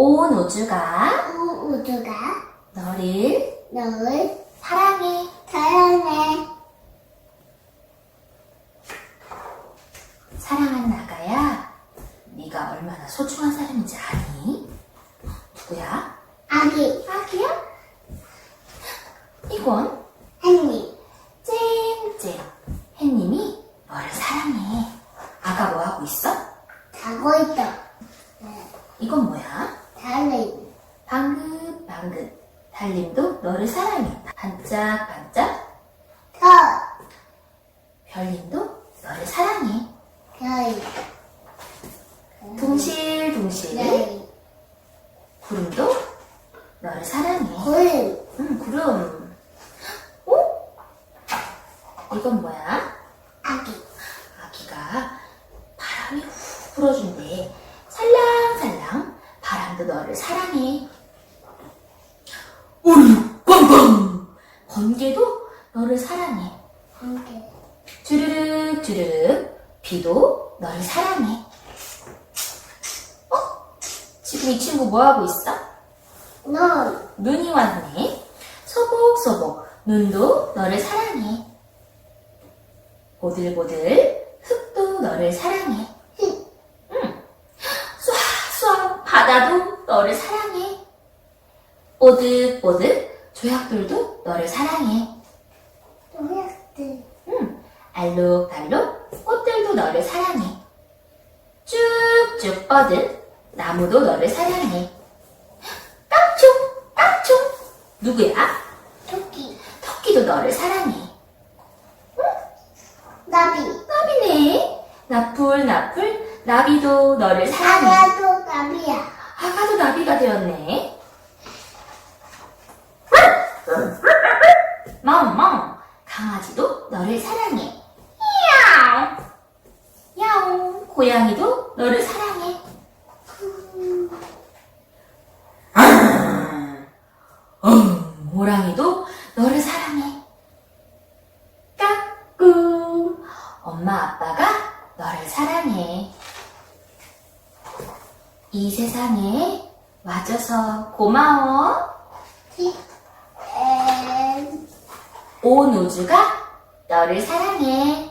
온 우주가 우- 우주가 너를 너를 사랑해. 사랑해. 사랑하는 아가야, 네가 얼마나 소중한 사람인지 아니? 누구야? 아기 아기야? 이건 햇님 쨍쨍 햇님이 너를 사랑해. 아가 뭐 하고 있어? 자고 있다. 네, 이건 뭐야? 달리 방긋 방긋 달님도 너를 사랑해. 반짝반짝 더 별님도 너를 사랑해. 별이 둥실둥실 네 구름도 너를 사랑해. 구름 응, 구름. 어? 이건 뭐야? 아기 아기가 바람이 후 불어준대. 바람도 너를 사랑해. 우르르 꽝꽝 번개도 너를 사랑해. 함께 주르륵 주르륵 비도 너를 사랑해. 어? 지금 이 친구 뭐 하고 있어? 넌 눈이 왔네. 소복소복 눈도 너를 사랑해. 보들보들 흙도 너를 사랑해. 흙. 응. 쏴쏴 바다도 너를 사랑해. 뽀득뽀득 조약돌도 너를 사랑해. 노약들 응. 알록달록 꽃들도 너를 사랑해. 쭉쭉 뻗은 나무도 너를 사랑해. 깡총 깡총 누구야? 토끼 토끼도 너를 사랑해. 나비 나비네. 나풀 나풀 나비도 너를 사랑해. 아가도 나비야 아가도 나비가 되었네. 멍멍 강아지도 너를 사랑해. 야옹 야옹 고양이도 너를 사랑해. 음, 호랑이도 너를 사랑해. 까꿍 엄마 아빠가 너를 사랑해. 이 세상에 와줘서 고마워. 티 엔. 온 우주가 너를 사랑해.